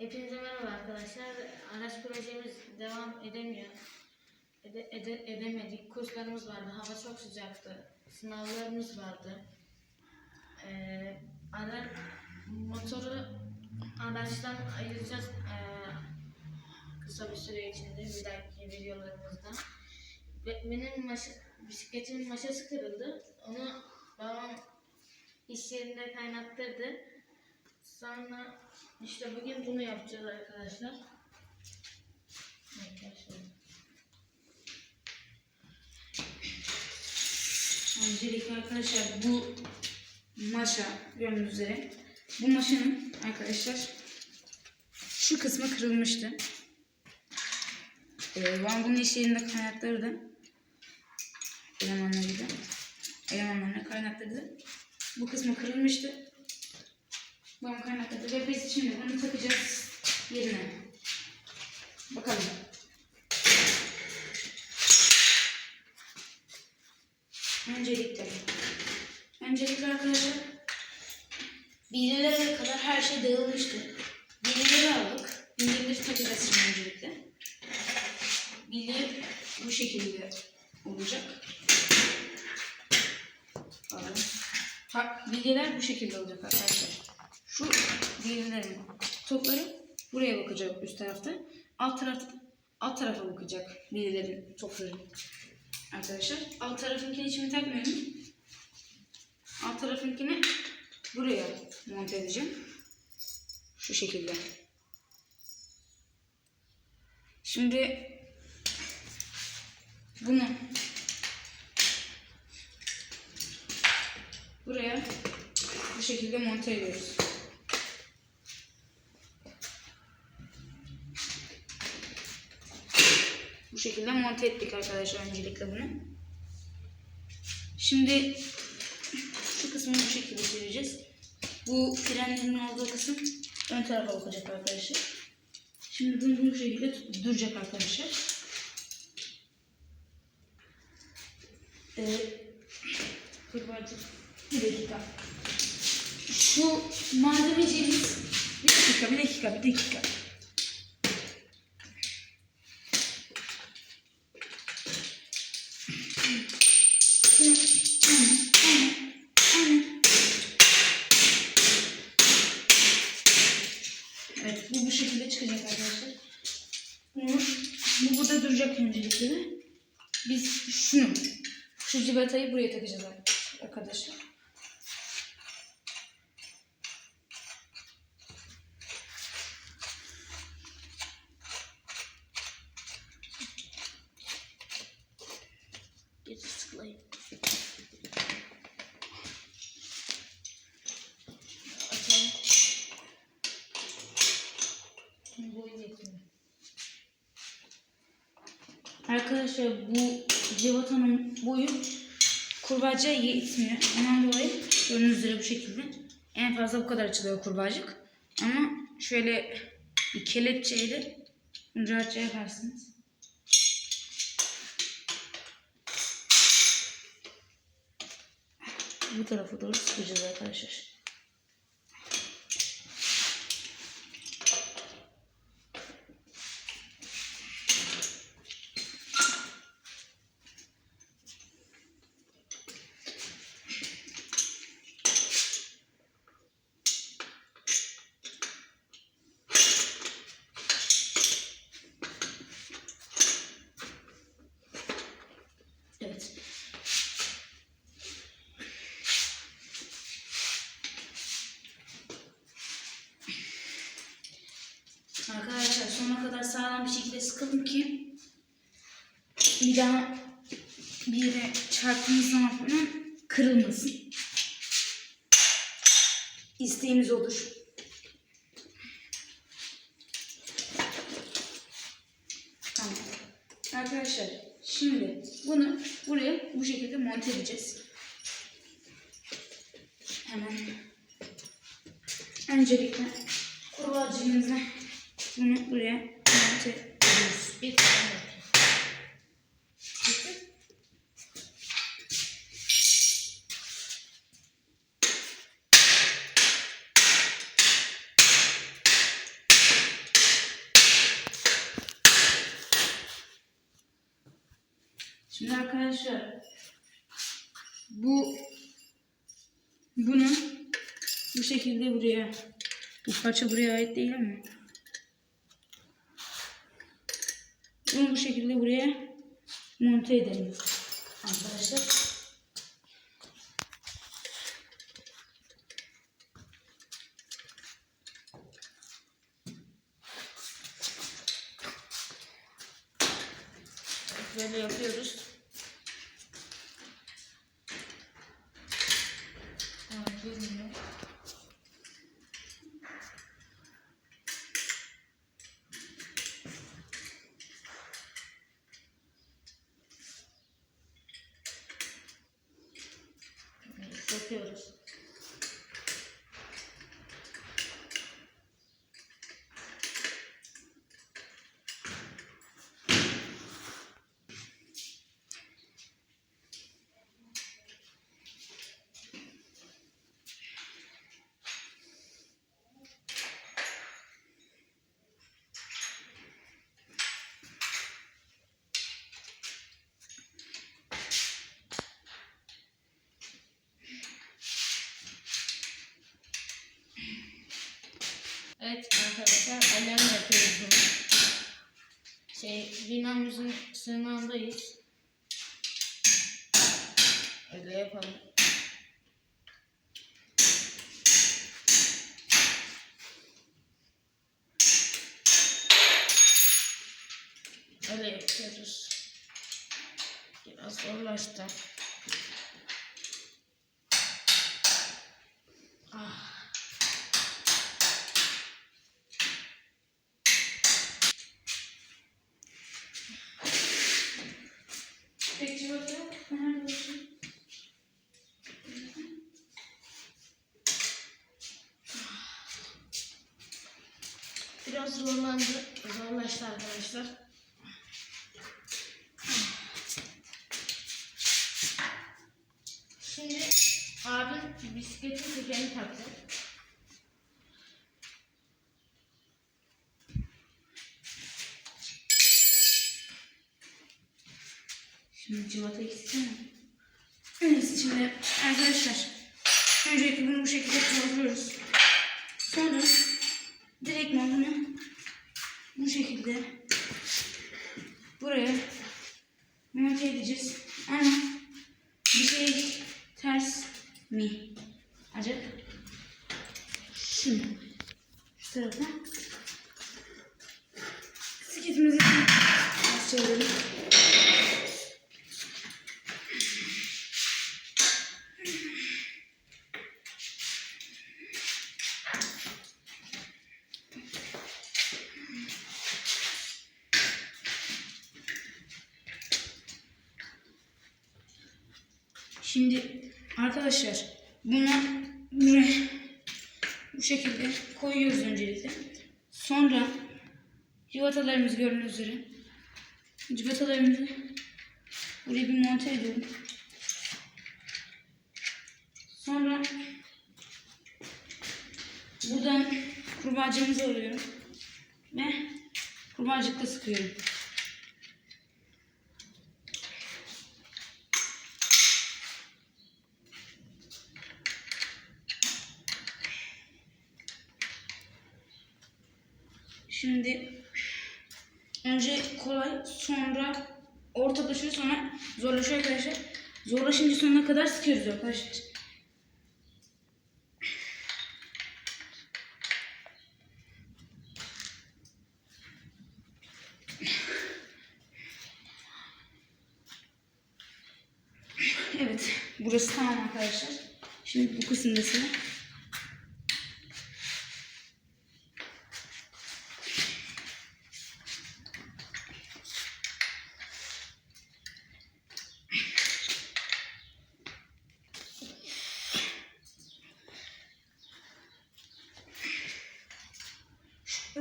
Hepinize merhaba arkadaşlar. Araç projemiz devam edemiyor. Ede, ede- edemedik. Kurslarımız vardı. Hava çok sıcaktı. Sınavlarımız vardı. Ee, ara, motoru araçtan ayıracağız ee, kısa bir süre içinde bir dahaki videolarımızda. Benim maşa, bisikletimin maşası kırıldı. Onu babam iş yerinde kaynattırdı. Sonra işte bugün bunu yapacağız arkadaşlar. Arkadaşlar. Öncelikle arkadaşlar bu maşa gördüğünüz üzere bu maşanın arkadaşlar şu kısmı kırılmıştı. Ee, ben bunun iş yerinde kaynattırdım. Elemanlarıyla. Elemanlarına kaynattırdı. Bu kısmı kırılmıştı. Ben kaynattırdı ve biz şimdi bunu takacağız yerine. Bakalım. Öncelikle. Öncelikle arkadaşlar bilgilere kadar her şey dağılmıştı. Bilgileri aldık. Bilgileri takacağız şimdi öncelikle. Bilgi bu şekilde olacak. Pardon. Ha, bilgiler bu şekilde olacak arkadaşlar. Şu bilgilerin topları buraya bakacak üst tarafta. Alt taraf alt tarafa bakacak bilgilerin topları. Arkadaşlar alt tarafınkini şimdi takmıyorum. Alt tarafınkini buraya monte edeceğim. Şu şekilde. Şimdi bunu buraya bu şekilde monte ediyoruz. Şekilde monte ettik arkadaşlar öncelikle bunu. Şimdi şu kısmını bu şekilde çevireceğiz. Bu frenlerin olduğu kısım ön tarafa bakacak arkadaşlar. Şimdi bunu bu şekilde duracak arkadaşlar. Ee, bir dakika. Şu malzemeciğimiz bir dakika, bir dakika, bir dakika. Civatayı buraya takacağız arkadaşlar. Arkadaşlar bu civatanın boyu kurbağacıya yetmiyor. Ondan dolayı gördüğünüz üzere bu şekilde. En fazla bu kadar açılıyor kurbağacık. Ama şöyle bir kelepçeyle rahatça yaparsınız. Bu tarafa doğru sıkacağız arkadaşlar. Evet. Arkadaşlar sonuna kadar sağlam bir şekilde sıkalım ki bir daha bir yere çarptığımız zaman falan kırılmasın. İsteğimiz olur. Tamam. Arkadaşlar şimdi bunu buraya bu şekilde monte edeceğiz. Hemen öncelikle kurbağacığımızla bunu buraya monte ediyoruz. Bir tane. Arkadaşlar bu bunu bu şekilde buraya bu parça buraya ait değil ama bunu bu şekilde buraya monte edelim arkadaşlar. Böyle yapıyoruz. Aa, girmiyor. Evet, Yapıyoruz. Evet arkadaşlar alarm yapıyoruz bunu. Şey binamızın sığınağındayız. Öyle yapalım. Öyle yapıyoruz. Biraz zorlaştı. Ah. Biraz zorlandı. Zorlaştı arkadaşlar. Şimdi abim bisikletin tekerini taktı. Şimdi cıvata gitsene. Evet şimdi arkadaşlar öncelikle bunu bu şekilde kavruyoruz. Sonra direkt bunu bu şekilde buraya monte edeceğiz. Ama bir şey ters mi? Acaba şimdi şu tarafa bisikletimizi biraz çevirelim. Şimdi arkadaşlar bunu buraya bu şekilde koyuyoruz öncelikle. Sonra civatalarımız gördüğünüz üzere civatalarımızı buraya bir monte ediyorum. Sonra buradan kurbağacığımızı alıyorum ve kurbağacıkla sıkıyorum. Şimdi önce kolay sonra ortalaşıyor sonra zorlaşıyor arkadaşlar. Zorlaşınca sonuna kadar sıkıyoruz arkadaşlar. Evet, burası tamam arkadaşlar. Şimdi bu kısımda sıra.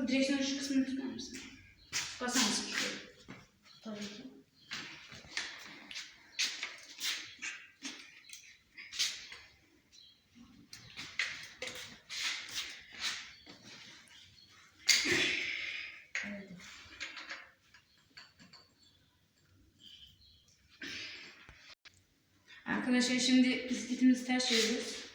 Şu direksiyonun şu kısmını tutar mısın? Basar mısın? Tabii ki. Arkadaşlar şimdi bisikletimizi ters çeviriyoruz.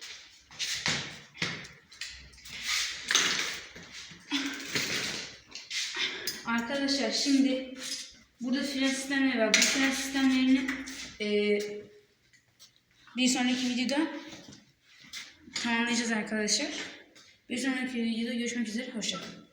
Arkadaşlar şimdi burada fren sistemleri var. Bu fren sistemlerini eee, bir sonraki videoda tamamlayacağız arkadaşlar. Bir sonraki videoda görüşmek üzere. Hoşçakalın.